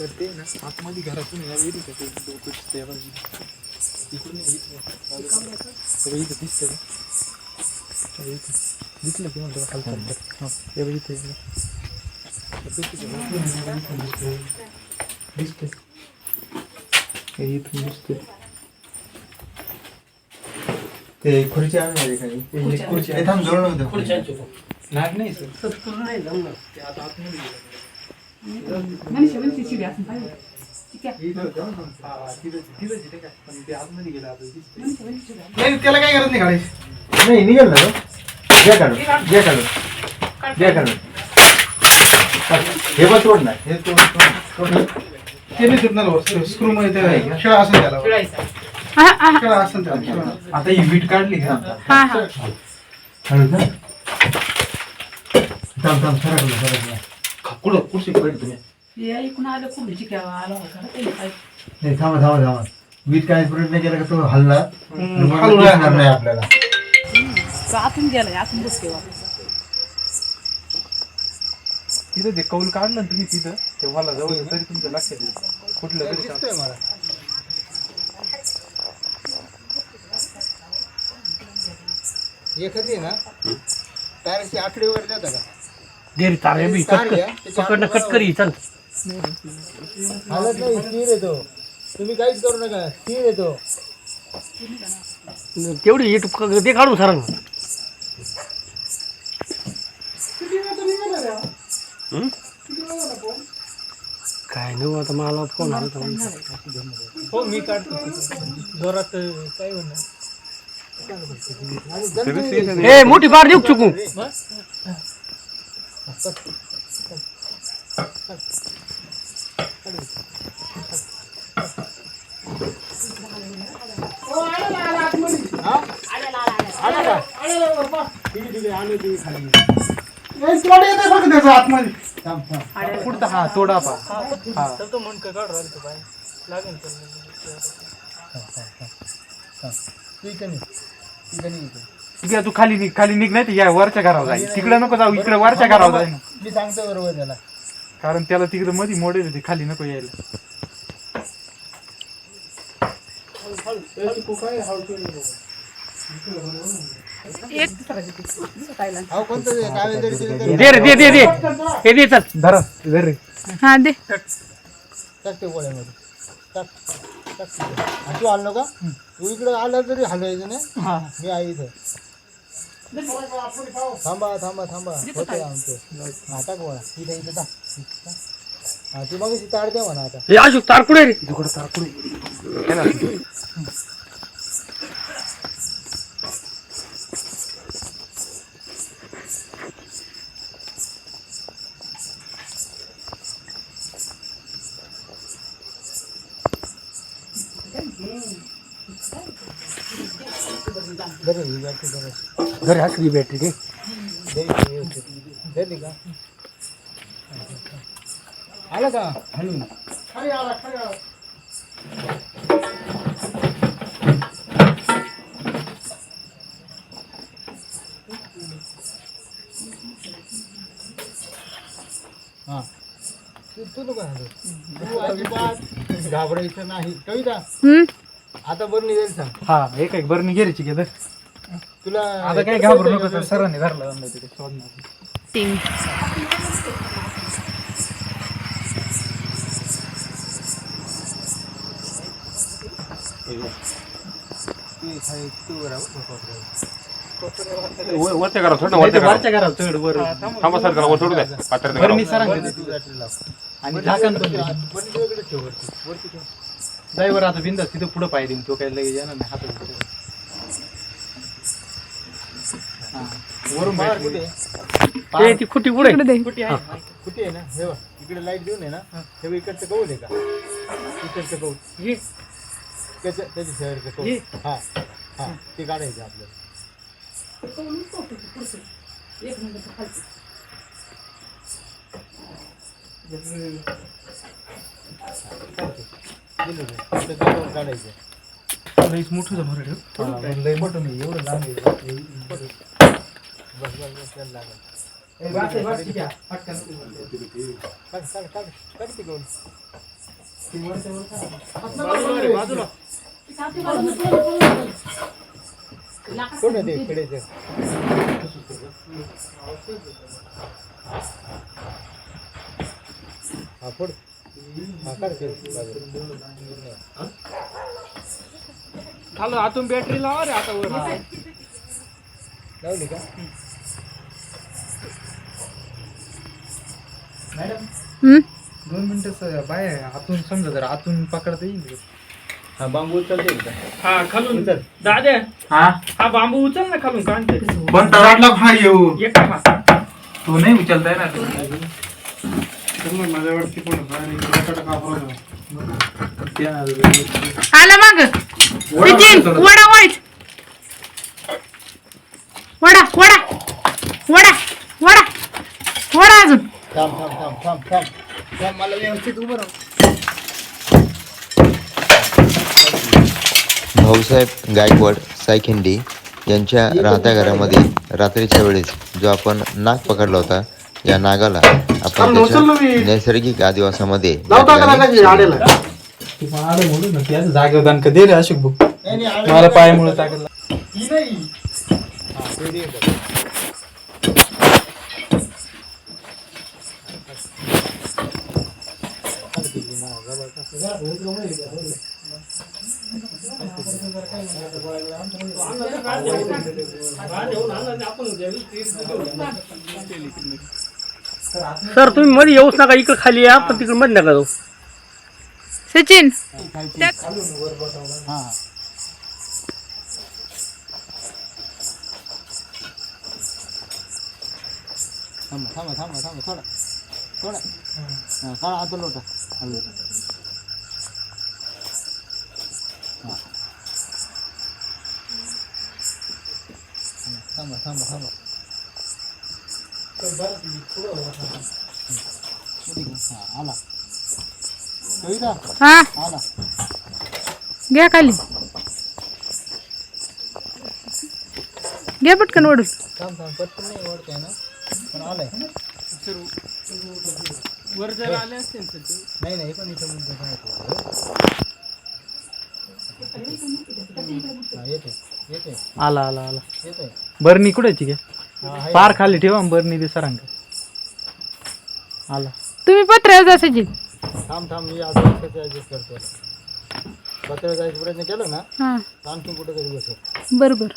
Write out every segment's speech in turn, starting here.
तर ते ना आतमध्ये घरातून या विहिरीत आहे ते डोकं त्या बाजूला. इकडून नाही, इथं. सगळं इथं दिसतं का? इथं. दिसलं की म्हणतो तर. हा, हे बघ इथं. हे इथून दिसतंय. ते खुर्ची आणणार काही हे खुर्ची आहे. ते थांब जोड नव्हतं नाग नाही सर ते आता आतमध्ये शिडी असं पाहिजे. हा, नाही त्याला काय गरज नाही काढायची नाही निघेल ना तो घ्या काढून घ्या काढून. घ्या काढून. हे बस सोड ना. हे तोड तोड ते नाही स्क्रू मध्ये ते खेळा असेल त्याला. खेळा असेल त्याला. आता ही वीट काढली हा हा. हळू ना थांब थांब सरकलं सरकलं. कुठं कुठे पडली तुम्ही? हे ऐकून आलं खूप शिकावा? आला होता ना त्याला काय नाही थांबा थांबा थांबा. वीट काय प्रयत्न केला का तो हल्ला? आणि मग हलू दिसणार नाही. नाही आपल्याला. तो आतून गेलाय आतून बसते तिथं ते कौल काढलं ना तुम्ही तिथं ते मला जवळ तरी तुमच्या लक्षात येईल. कुठलं तरी दिसतंय मला. एखादी आहे ना ताराची आकडे वगैरे जाता का? देरी तारे बी पकडणं कटकरी चल. हालत नाही स्थिर येतो तुम्ही काहीच करू नका स्थिर येतो तेवढी इट ते काढून सर काय नाही आता मला फोन आला होता. हो मी काढतो. जोरात काय ए मोठी बार देऊ का चुकू ए, तोडा येतंय हा त्याचं आतमध्ये थांब, थांब. पुढचा हा बाय लागेल हा ठीक आहे ठीक आहे आहे तू खाली निघ खाली निघ नाही तर या वरच्या घरावर जाईल तिकडे नको जाऊ इकडे वरच्या घरावर जाईल मी सांगतो बरोबर त्याला. कारण त्याला तिकडे मध्ये मोडेल होते खाली नको यायला. अहो कोणतं ते दे रे दे दे दे. हे दे चल. धरा धर रे. हा दे. टाक ते गोळ्यामध्ये. टाक टाक. तिथे. आणि तू आणलो का? तू इकडे आला तरी हलवायचं नाही. मी आहे इथं. थांबा थांबा थांबा. होते आमचं. हा टाक गोळा इथं इथं टाक टाक. हा ती मग तार द्या म्हणा आता. अशोक तार कुठे रे? बरं ही बॅटरी बरं घरी असली बॅटरी का आलं का? हलून खाली आला खाली आला हा. तू तू नको हलू. तू अजिबात घाबरायचं नाही. कविता हम्म? आता बरं जाईल सांग हा एक एक बरं घ्यायची धर. तुला आता काय घाबरू नको तर सरांनी धरला तिथे वरच्या घरात सोड ना वरच्या चढ वर. थांबा सर वर सोडू द्या. मी. सरांकडे देतो. आणि झाकण पण दे. ड्रायव्हर आता बिंदास तिथं पुढं पाय देईन तो काही लगेच येणार नाही हातात. वरून बाहेर कुठे? ए ती खुटी कुठे? इकडे दे. कुठे आहे? कुठे आहे ना? हे बघ. इकडे लाईट देऊन आहे ना हे बघ इकडचं कौल आहे का? इकडचं कौल ये. त्याच्या त्याच्या शेअरचं कौल हा. हा. ते काढायचं आपल्याला दिलं ते. त्याचं कौल काढायचं लईच मोठं जमर ठेव लई मोठं नाही एवढं लांब आहे. बस बस बस त्याला लागेल. काढ काढ काढ काढ ते गहू. कोण आहे ते? कडेचं? हा फोड. हा काढ ते. बाजूला. खालो आतून बॅटरी लावा रे आता वर. लावली का? हम्म? दोन मिनिटं बाय आतून समजा जर आतून पकडता येईल हा बांबू उचलते का हा खालून. उचल. दाद्या. हा? हा बांबू उचल ना खालून काढते कोणता वाटला हा येऊ? एक टाका. तो नाही उचलता येणार आला माग. सचिन वडा वाईट. वडा वडा वडा. वडा वडा अजून थांब थांब थांब. थांब थांब थांब मला व्यवस्थित उभं राहा. भाऊसाहेब गायकवाड सायखिंडी यांच्या राहत्या घरामध्ये रात्रीच्या वेळेस जो आपण नाग पकडला होता या नागाला आपण त्याच्या नैसर्गिक आदिवासामध्ये जागेवर दान रे अशोक भाऊ. मला पायामुळे टाकला सर तुम्ही मध्ये येऊच नका इकडे खाली या पण तिकडे मध्ये नका जाऊ सचिन हा थांबा थांबा थांबा थांबा थोडा थोडा हा काढा आता लोटा. हा. थांबा थांबा थांबा? हा, आला हा आला घ्या खाली घ्या पटकन ओढून थांब थांब पटकन नाही ओढताय ना पण आलाय वर जर आले असते. नाही नाही पण इथं मुद्दा काय आला आला आला. येते बरणी कुठे ठीक आहे हा आहे. पार खाली ठेवा बरणी दे सरांक. आला. तुम्ही पत्र जा सचिन. थांब थांब मी आता कसं ॲडजस्ट करतो पत्र जायचा प्रयत्न केला ना हा. आणखी कुठं तरी बसेल. बरोबर.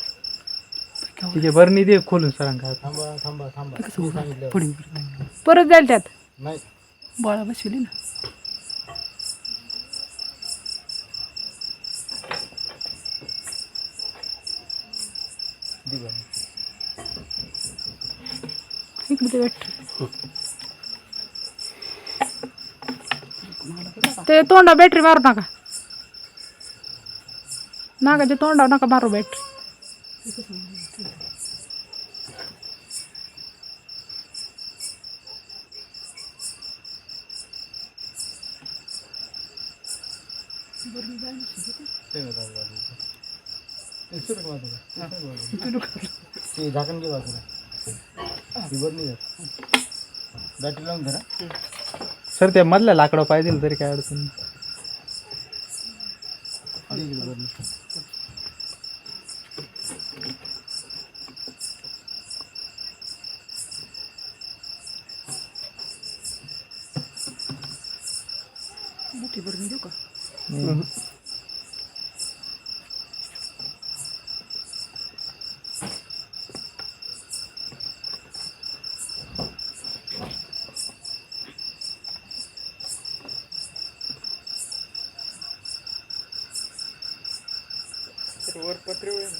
बरणी दे खोलून सरांक थांबा थांबा थांबा. परत जाईल त्यात? नाही. बोळा बसविली ना. इकडे ते ते तोंडा बॅटरी मारू नका. नागाच्या तोंडावर नका मारू बॅटरी ते बघा बाजूला. ते झाकण घे बाजूला ती जात बॅटरी लावून धरा सर त्या मधल्या लाकडं पाहिजे तरी काय अडचण नाही. दे इकडे वर नाही.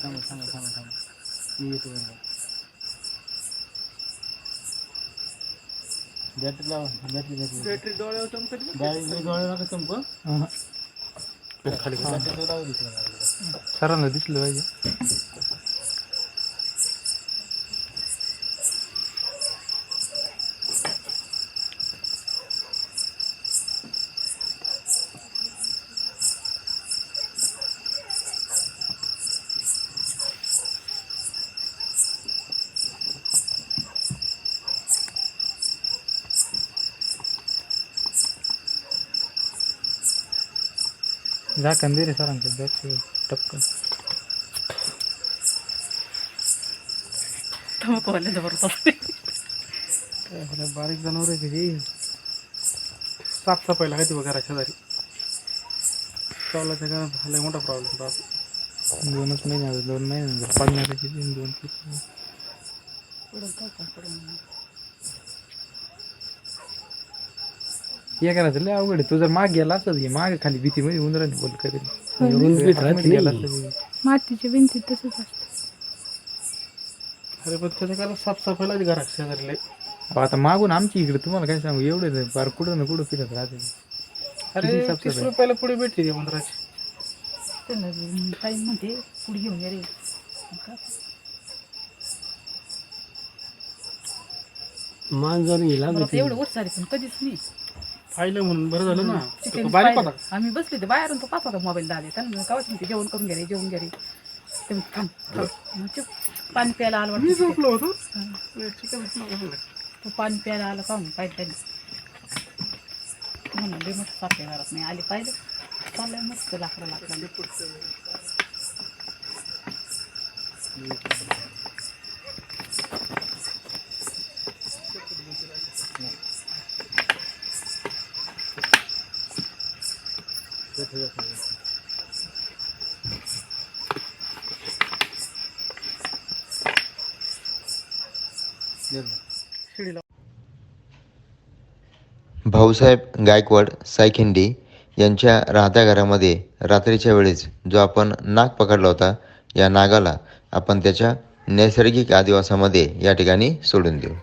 थांबा थांबा थांबा थांबा. मी येतो बॅटरी लावा बॅटरी बॅटरी बॅटरी डोळ्यावर चमकत. बॅटरी डोळे नका चंप अहं. बॅटरी लावा दिसला सरांना दिसलं पाहिजे. झाकण दे रे सरांकडे जास्त टपकन धमकवाले जबरदस्त काय झालं, बारीक जनावर आहे कधी साफसफाईला काय बघा शेजारी चावलाच्या का झाला मोठा प्रॉब्लेम बाप दोनच महिने दोन महिने. पडणार आहे किती दोन किती हे करायचं लय अवघड आहे. तू जर माग गेला असत की माग खाली भीतीमध्ये उंदराने बोल कधी. रुंदीत राहत गेला नाही. असतं की. मातीच्या भिंती तसंच असतं. अरे पण त्याच्या काय साफसफाईलाच घरात शेजारी लय. अहो, आता मागून आमची इकडे तुम्हाला काय सांगू? एवढे फार कुठं ना कुठं फिरत राहते. अरे तीस रुपयाला पुढे भेटते उंदराची. त्यांना काही म्हणते पुढे घेऊन ये रे. मांजर गेला मला तर एवढं वर्ष झाली पण कधीच नाही. पाहिलं म्हणून बरं झालं ना. तो बारीक. होता. आम्ही बसले ते बाहेरून तो पाच होता मोबाईल दाले त्यांना कावच म्हणते जेवण करून घ्या रे जेवण घ्या रे. ते म्हणते, थांब. पाणी प्यायला आलं मी वाटतं झोपलो होतो. तो पाणी प्यायला आला पाहून पाहिजे त्यांनी. म्हणून मस्त सारखे घरात. नाही आले पाहिजे चाललंय मस्त लाकडं लाकडं. भाऊसाहेब गायकवाड सायखिंडी यांच्या राहत्या घरामध्ये रात्रीच्या वेळेस जो आपण नाग पकडला होता या नागाला आपण त्याच्या नैसर्गिक आदिवासामध्ये या ठिकाणी सोडून देऊ.